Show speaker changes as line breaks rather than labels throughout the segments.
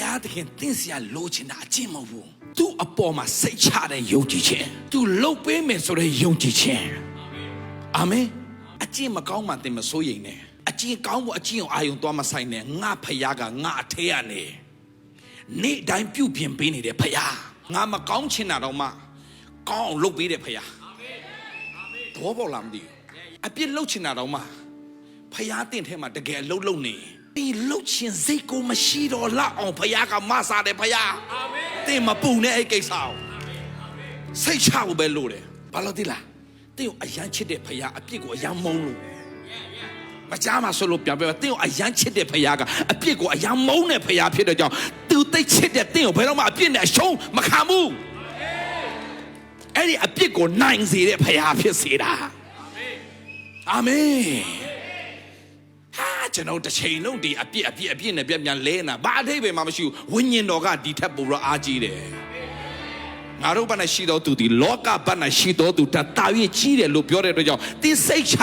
ယားသခင်တင့်စရာလိုချင်တာအကျင့်မဟုတ်ဘူးသူ့အပေါ်မှာစိတ်ချတဲ့ယုံကြည်ခြင်းသူလှုပ်ပေးမယ်ဆိုတဲ့ယုံကြည်ခြင်းအာမင်အကျင့်မကောင်းမှတင်မစိုးရိမ်နဲ့အကျင့်ကောင်းဖို့အကျင့်ကိုအာယုံသွားမဆိုင်နဲ့ငါဖယားကငါအထဲကနေနေ့တိုင်းပြုတ်ပြင်ပေးနေတဲ့ဖယားငါမကောင်းချင်တာတော့မှကောင်းအောင်လုပ်ပေးတဲ့ဖယားသဘောပေါက်လားမသိဘူးအပြစ်လုပ်ချင်တာတော့မှဖယားတင့်ထဲမှာတကယ်အလုပ်လုပ်နေ ဒီလှုပ်ချင်စိတ်ကိုမရှိတော့လောက်အောင်ဖယားကမဆာတယ်ဖယားအာမင်တင်မပူနဲ့အဲ့ကိစ္စကိုစိတ်ချဖို့ပဲလို့တယ်ဘာလို့ဒီလားတင်ကိုအယမ်းချစ်တဲ့ဖယားအပြစ်ကိုအယမ်းမုန်းလို့မကြားမှာဆိုလို့ပြန်ပြောတင်းကိုအယမ်းချစ်တဲ့ဖခင်ကအပြစ်ကိုအယမ်းမုန်းတဲ့ဖခင်ဖြစ်တဲ့ကြောင့်သူသိချစ်တဲ့တင်းကိုဘယ်တော့မှအပြစ်နဲ့အရှုံးမခံဘူးအဲ့ဒီအပြစ်ကိုနိုင်စေတဲ့ဖခင်ဖြစ်စေတာအာမင်ဟာ ကျွန်တော်တစ်ချိန်လုံးဒီအပြစ်အပြစ်အပြစ်နဲ့ပြပြန်လဲနေတာဘာအထိပ္ပယ်မှမရှိဘူးဝိညာဉ်တော်ကဒီထက်ပိုတော့အားကြီးတယ်ငါတို့ဘက်နဲ့ရှိတော်သူဒီလောကဘက်နဲ့ရှိတော်သူတတာ၍ကြီးတယ်လို့ပြောတဲ့အတွက်ကြောင့်တင်းစိတ်ချ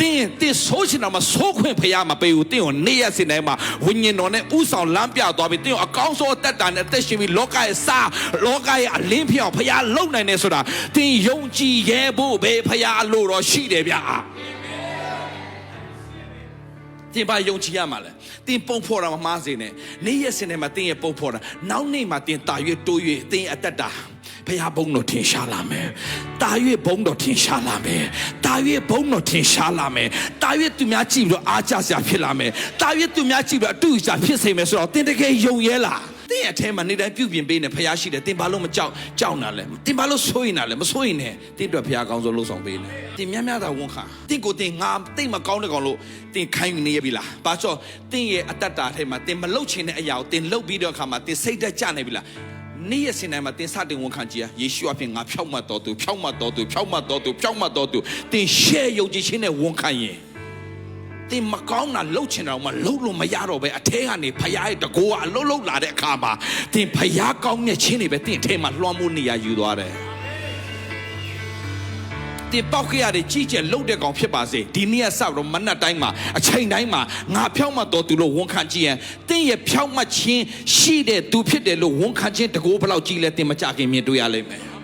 တင်းတင်းဆိုးချင်တော့မဆိုးခွင့်ဖရားမပေးဘူးတင်းကိုနေရစင်တိုင်းမှာဝိညာဉ်တော်နဲ့ဥဆောင်လမ်းပြသွားပြီးတင်းကိုအကောင်းဆုံးအသက်တာနဲ့အသက်ရှင်ပြီးလောကရဲ့စားလောကရဲ့အလင်းဖြစ်အောင်ဖရားလုံနိုင်တယ်ဆိုတာတင်းယုံကြည်ရဲဖို့ပဲဖရားလို့တော့ရှိတယ်ဗျာ တင်ပါယုံကြည်ရမှာလဲတင်ပုံဖော်တာမမှားစေနဲ့နေ့ရက်စင်ထဲမှာတင်ရဲ့ပုံဖော်တာနောက်နေ့မှာတင်တာ၍တိုး၍တင်ရဲ့အသက်တာဖះဘုံတော်ထင်ရှားလာမယ်။တာ၍ဘုံတော်ထင်ရှားလာမယ်။တာ၍ဘုံတော်ထင်ရှားလာမယ်။တာ၍သူများကြည့်ပြီးတော့အားကြစရာဖြစ်လာမယ်။တာ၍သူများကြည့်ပြီးတော့အတူအကျဖြစ်စေမယ်ဆိုတော့တင်တကယ်ယုံရဲလား။ တင်းရဲ့အထဲမှာနေတိုင်းပြုပြင်ပေးနေဖះရှိတယ်တင်ဘာလို့မကြောက်ကြောက်နာလဲတင်ဘာလို့ဆိုးရင်နာလဲမဆိုးရင်နဲ့တင်းအတွက်ဖះကောင်းဆုံးလှုပ်ဆောင်ပေးနေတင်များများသာဝန်ခံတင်းကိုတင်ငါတိတ်မကောင်းတဲ့ကောင်လို့တင်ခိုင်းနေရပြီလားဘာကြောတင်းရဲ့အတ္တတာထဲမှာတင်မလှုပ်ချင်တဲ့အရာကိုတင်လှုပ်ပြီးတော့အခါမှာတင်စိတ်သက်ကြနေပြီလားနေ့ရက်စင်တိုင်းမှာတင်စတင်ဝန်ခံကြည်ယေရှုအပြင်ငါဖြောက်မှတ်တော်သူဖြောက်မှတ်တော်သူဖြောက်မှတ်တော်သူဖြောက်မှတ်တော်သူတင်ရှဲယုံကြည်ခြင်းနဲ့ဝန်ခံရင် တင်မကောင်းတာလှုပ်ချင်တာမှလှုပ်လို့မရတော့ပဲအထဲကနေဖရားရဲ့တကိုးကအလှုပ်လှုပ်လာတဲ့အခါမှာတင်ဖရားကောင်းတဲ့ခြင်းတွေပဲတင်အထဲမှာလွှမ်းမိုးနေရယူသွားတယ်တင်ပေါက်ခဲ့ရတဲ့ကြီးကျယ်လှုပ်တဲ့ကောင်ဖြစ်ပါစေဒီနေ့ကစတော့မနက်တိုင်းမှာအချိန်တိုင်းမှာငါဖြောက်မှတ်တော်သူလို့ဝန်ခံကြည့်ရင်တင်းရဲ့ဖြောက်မှတ်ခြင်းရှိတဲ့သူဖြစ်တယ်လို့ဝန်ခံခြင်းတကိုးဘယ်လောက်ကြီးလဲတင်မကြခင်မြင်တွေ့ရလိမ့်မယ်